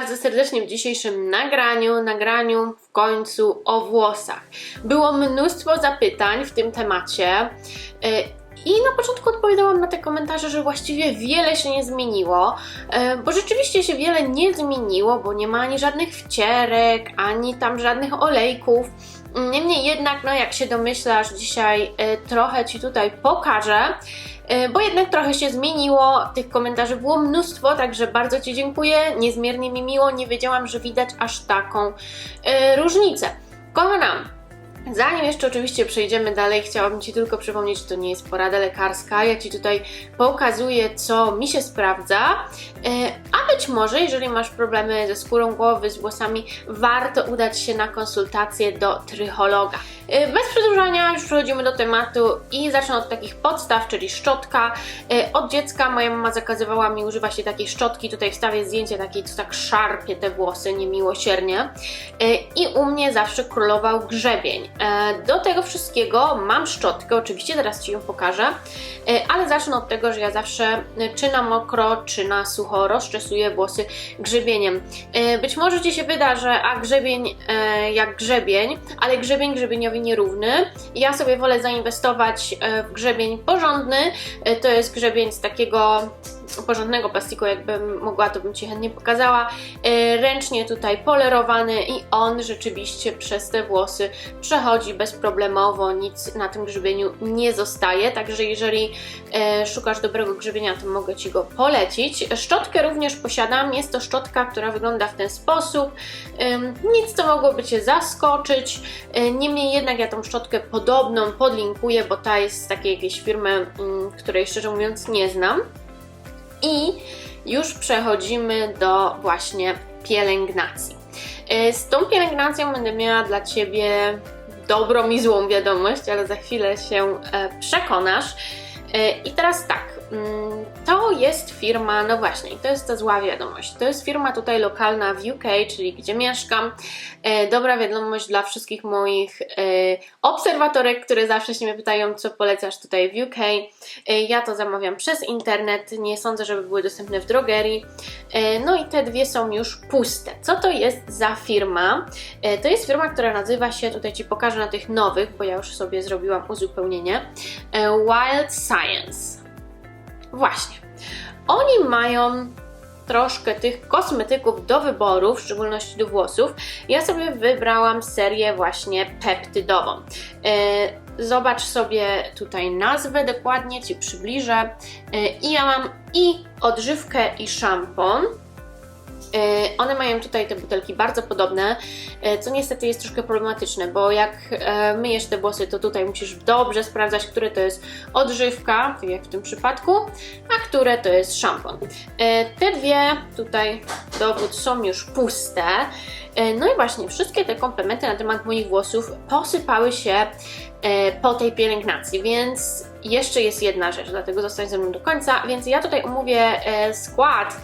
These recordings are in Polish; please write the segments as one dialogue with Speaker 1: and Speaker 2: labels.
Speaker 1: bardzo serdecznie w dzisiejszym nagraniu, nagraniu w końcu o włosach. Było mnóstwo zapytań w tym temacie. y, I na początku odpowiadałam na te komentarze, że właściwie wiele się nie zmieniło, y, bo rzeczywiście się wiele nie zmieniło, bo nie ma ani żadnych wcierek, ani tam żadnych olejków. Niemniej jednak, no jak się domyślasz, dzisiaj y, trochę Ci tutaj pokażę, bo jednak trochę się zmieniło, tych komentarzy było mnóstwo, także bardzo Ci dziękuję, niezmiernie mi miło, nie wiedziałam, że widać aż taką y, różnicę. Kochana, Zanim jeszcze oczywiście przejdziemy dalej, chciałabym Ci tylko przypomnieć, że to nie jest porada lekarska. Ja Ci tutaj pokazuję, co mi się sprawdza. E, A być może, jeżeli masz problemy ze skórą głowy, z włosami, warto udać się na konsultację do trychologa. E, Bez przedłużania już przechodzimy do tematu i zacznę od takich podstaw, czyli szczotka. E, Od dziecka moja mama zakazywała mi używać się takiej szczotki. Tutaj wstawię zdjęcie takiej, co tak szarpie te włosy niemiłosiernie. I u mnie zawsze królował grzebień. E, Do tego wszystkiego mam szczotkę, oczywiście zaraz Ci ją pokażę, e, ale zacznę od tego, że ja zawsze e, czy na mokro, czy na sucho rozczesuję włosy grzebieniem. Być może Ci się wyda, że a grzebień jak grzebień, ale grzebień grzebieniowi nierówny. Ja sobie wolę zainwestować w grzebień porządny, to jest grzebień z takiego porządnego plastiku, jakbym mogła, to bym Ci chętnie pokazała. E, Ręcznie tutaj polerowany i on rzeczywiście przez te włosy przechodzi bezproblemowo, nic na tym grzebieniu nie zostaje, także jeżeli e, szukasz dobrego grzebienia, to mogę Ci go polecić. Szczotkę również posiadam, jest to szczotka, która wygląda w ten sposób, nic co mogłoby Cię zaskoczyć, E, niemniej jednak ja tą szczotkę podobną podlinkuję, bo ta jest z takiej jakiejś firmy, ym, której szczerze mówiąc nie znam. I już przechodzimy do właśnie pielęgnacji. E, Z tą pielęgnacją będę miała dla Ciebie dobrą i złą wiadomość, ale za chwilę się e, przekonasz. E, I teraz tak, to jest firma, no właśnie, to jest ta zła wiadomość. To jest firma tutaj lokalna w UK, czyli gdzie mieszkam. E, Dobra wiadomość dla wszystkich moich e, obserwatorek, które zawsze się mnie pytają, co polecasz tutaj w UK. E, Ja to zamawiam przez internet, nie sądzę, żeby były dostępne w drogerii. No i te dwie są już puste. Co to jest za firma? To jest firma, która nazywa się, tutaj Ci pokażę na tych nowych, bo ja już sobie zrobiłam uzupełnienie, Wild Science. Właśnie. Oni mają troszkę tych kosmetyków do wyboru, w szczególności do włosów. Ja sobie wybrałam serię właśnie peptydową. E, Zobacz sobie tutaj nazwę dokładnie, Ci przybliżę. E, I ja mam i odżywkę, i szampon. E, One mają tutaj te butelki bardzo podobne, e, co niestety jest troszkę problematyczne, bo jak e, myjesz te włosy, to tutaj musisz dobrze sprawdzać, które to jest odżywka, tak jak w tym przypadku, a które to jest szampon. Te dwie tutaj dowód są już puste. No i właśnie, wszystkie te komplementy na temat moich włosów posypały się po tej pielęgnacji, więc jeszcze jest jedna rzecz, dlatego zostań ze mną do końca, więc ja tutaj omówię skład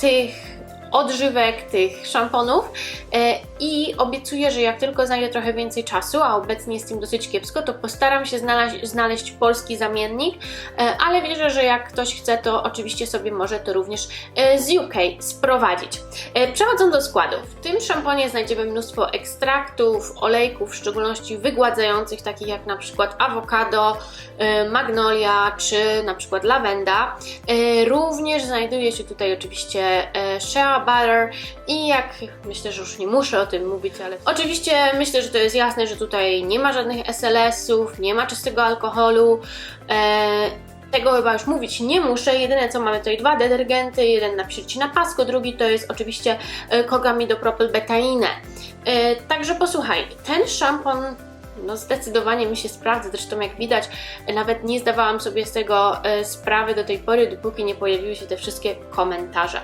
Speaker 1: tych odżywek, tych szamponów e, i obiecuję, że jak tylko znajdę trochę więcej czasu, a obecnie jest tym dosyć kiepsko, to postaram się znaleźć, znaleźć polski zamiennik, e, ale wierzę, że jak ktoś chce, to oczywiście sobie może to również e, z UK sprowadzić. Przechodząc do składu, w tym szamponie znajdziemy mnóstwo ekstraktów, olejków, w szczególności wygładzających, takich jak na przykład awokado, magnolia czy na przykład lawenda. Również znajduje się tutaj oczywiście shea butter i jak myślę, że już nie muszę o tym mówić, ale oczywiście myślę, że to jest jasne, że tutaj nie ma żadnych SLS-ów, nie ma czystego alkoholu. E, tego chyba już mówić nie muszę. Jedyne co mamy tutaj dwa detergenty, jeden na na pasko, drugi to jest oczywiście e, kogamidopropylbetainę. E, Także posłuchaj, ten szampon no zdecydowanie mi się sprawdza, zresztą jak widać nawet nie zdawałam sobie z tego e, sprawy do tej pory, dopóki nie pojawiły się te wszystkie komentarze.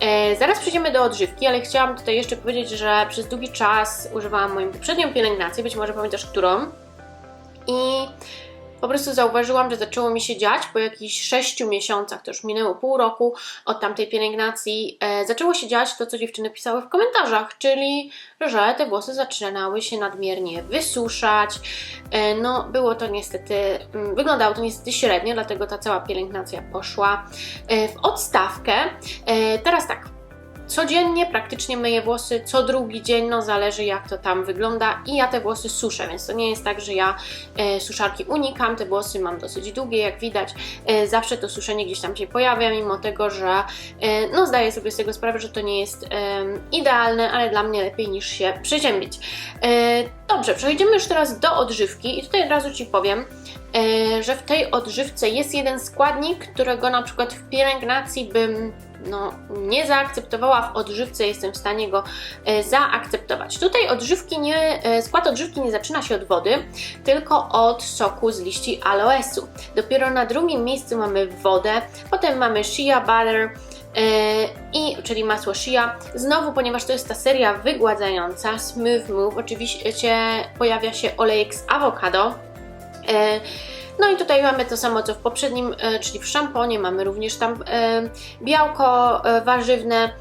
Speaker 1: E, zaraz przejdziemy do odżywki, ale chciałam tutaj jeszcze powiedzieć, że przez długi czas używałam moją poprzednią pielęgnację, być może pamiętasz którą? I po prostu zauważyłam, że zaczęło mi się dziać po jakichś 6 miesiącach, to już minęło pół roku od tamtej pielęgnacji, e, zaczęło się dziać to, co dziewczyny pisały w komentarzach, czyli że te włosy zaczynały się nadmiernie wysuszać. E, no, było to niestety, mm, wyglądało to niestety średnio, dlatego ta cała pielęgnacja poszła e, w odstawkę. E, teraz tak, codziennie praktycznie myję włosy, co drugi dzień, no zależy jak to tam wygląda. I ja te włosy suszę, więc to nie jest tak, że ja e, suszarki unikam, te włosy mam dosyć długie, jak widać, e, zawsze to suszenie gdzieś tam się pojawia, mimo tego, że e, no zdaję sobie z tego sprawę, że to nie jest e, idealne, ale dla mnie lepiej niż się przeziębić. E, dobrze, przechodzimy już teraz do odżywki. I tutaj od razu Ci powiem, e, że w tej odżywce jest jeden składnik, którego na przykład w pielęgnacji bym no, nie zaakceptowała w odżywce, jestem w stanie go e, zaakceptować. Tutaj odżywki nie, e, skład odżywki nie zaczyna się od wody, tylko od soku z liści aloesu. Dopiero na drugim miejscu mamy wodę, potem mamy shea butter, e, i, czyli masło shea. Znowu, ponieważ to jest ta seria wygładzająca, Smooth Move, oczywiście pojawia się olejek z awokado. No i tutaj mamy to samo co w poprzednim, e, czyli w szamponie mamy również tam e, białko e, warzywne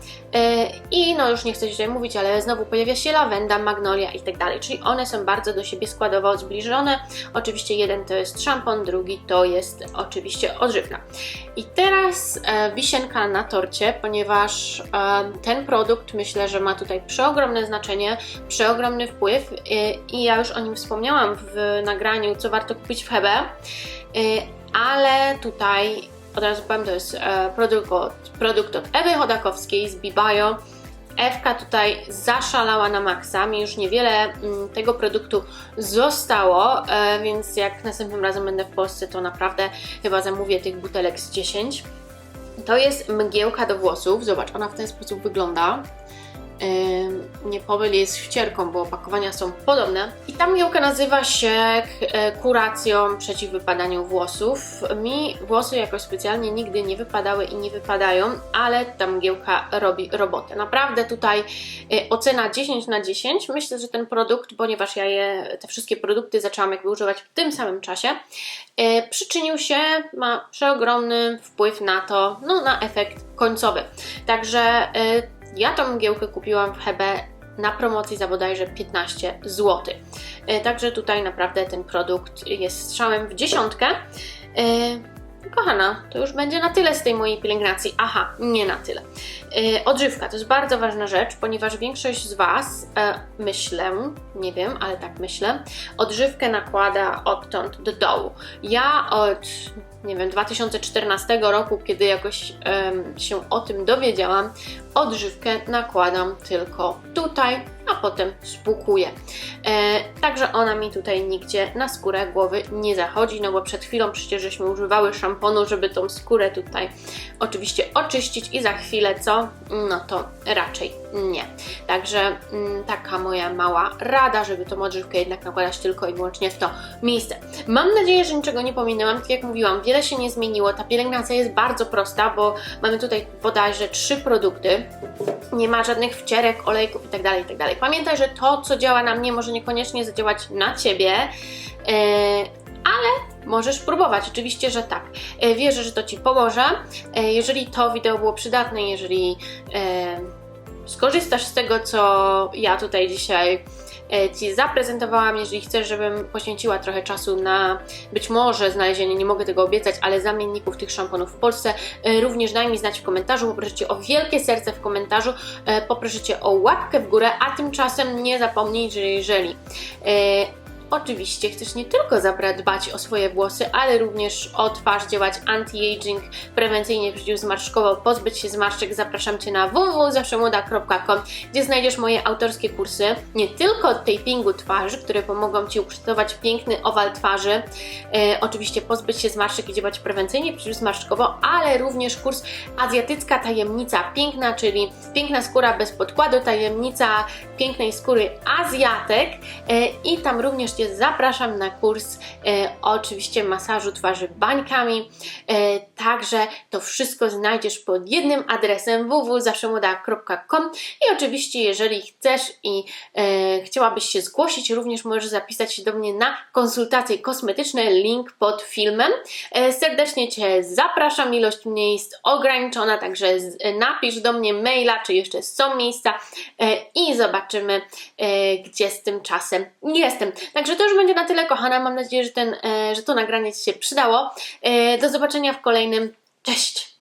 Speaker 1: i no już nie chcę tutaj mówić, ale znowu pojawia się lawenda, magnolia i tak dalej, czyli one są bardzo do siebie składowo zbliżone. Oczywiście jeden to jest szampon, drugi to jest oczywiście odżywka. I teraz e, wisienka na torcie, ponieważ e, ten produkt myślę, że ma tutaj przeogromne znaczenie, przeogromny wpływ e, i ja już o nim wspomniałam w nagraniu, co warto kupić w Hebe, e, ale tutaj od razu powiem, to jest e, produkt od, produkt od Ewy Chodakowskiej z Bibio. Ewka tutaj zaszalała na maksa, mi już niewiele mm, tego produktu zostało, e, więc jak następnym razem będę w Polsce, to naprawdę chyba zamówię tych butelek z 10. To jest mgiełka do włosów, zobacz, ona w ten sposób wygląda. Nie pomyl jej z bo opakowania są podobne. I ta mgiełka nazywa się e, kuracją przeciw wypadaniu włosów. Mi włosy jakoś specjalnie nigdy nie wypadały i nie wypadają, ale ta mgiełka robi robotę. Naprawdę tutaj e, ocena 10 na 10. Myślę, że ten produkt, ponieważ ja je, te wszystkie produkty zaczęłam jakby używać w tym samym czasie, e, przyczynił się, ma przeogromny wpływ na to, no na efekt końcowy. Także ja tą mgiełkę kupiłam w Hebe na promocji za bodajże 15 zł. E, Także tutaj naprawdę ten produkt jest strzałem w dziesiątkę. Kochana, to już będzie na tyle z tej mojej pielęgnacji. Aha, nie na tyle. E, Odżywka to jest bardzo ważna rzecz, ponieważ większość z Was, e, myślę, nie wiem, ale tak myślę, odżywkę nakłada odtąd do dołu. Ja od nie wiem, 2014 roku, kiedy jakoś się o tym dowiedziałam, odżywkę nakładam tylko tutaj, potem spukuję. E, także ona mi tutaj nigdzie na skórę głowy nie zachodzi, no bo przed chwilą przecież żeśmy używały szamponu, żeby tą skórę tutaj oczywiście oczyścić i za chwilę co? No to raczej nie. Także mm, taka moja mała rada, żeby tą odżywkę jednak nakładać tylko i wyłącznie w to miejsce. Mam nadzieję, że niczego nie pominęłam. Tak jak mówiłam, wiele się nie zmieniło. Ta pielęgnacja jest bardzo prosta, bo mamy tutaj bodajże trzy produkty. Nie ma żadnych wcierek, olejków itd., itd. Pamiętaj, że to, co działa na mnie, może niekoniecznie zadziałać na Ciebie, e, ale możesz próbować. Oczywiście, że tak. E, Wierzę, że to Ci pomoże. E, Jeżeli to wideo było przydatne, jeżeli skorzystasz z tego, co ja tutaj dzisiaj Ci zaprezentowałam. Jeżeli chcesz, żebym poświęciła trochę czasu na być może znalezienie, nie mogę tego obiecać, ale zamienników tych szamponów w Polsce, e, również daj mi znać w komentarzu. Poproszę Cię o wielkie serce w komentarzu, e, poproszę Cię o łapkę w górę, a tymczasem nie zapomnij, że jeżeli e, Oczywiście chcesz nie tylko zadbać o swoje włosy, ale również o twarz, działać anti-aging, prewencyjnie przeciwzmarszczkowo, pozbyć się zmarszczek. Zapraszam Cię na www.zawszemoda.com, gdzie znajdziesz moje autorskie kursy, nie tylko tapingu twarzy, które pomogą Ci ukształtować piękny owal twarzy, e, oczywiście pozbyć się zmarszczek i działać prewencyjnie przeciwzmarszczkowo, ale również kurs Azjatycka Tajemnica Piękna, czyli piękna skóra bez podkładu, tajemnica pięknej skóry Azjatek e, i tam również Cię zapraszam na kurs e, oczywiście masażu twarzy bańkami. E, także to wszystko znajdziesz pod jednym adresem www.zawszemoda.com i oczywiście jeżeli chcesz i e, chciałabyś się zgłosić, również możesz zapisać się do mnie na konsultacje kosmetyczne, link pod filmem. E, serdecznie Cię zapraszam, ilość miejsc ograniczona, także z, napisz do mnie maila, czy jeszcze są miejsca e, i zobaczymy, e, gdzie z tym czasem jestem. To już będzie na tyle, kochana. Mam nadzieję, że, ten, e, że to nagranie Ci się przydało. E, do zobaczenia w kolejnym. Cześć!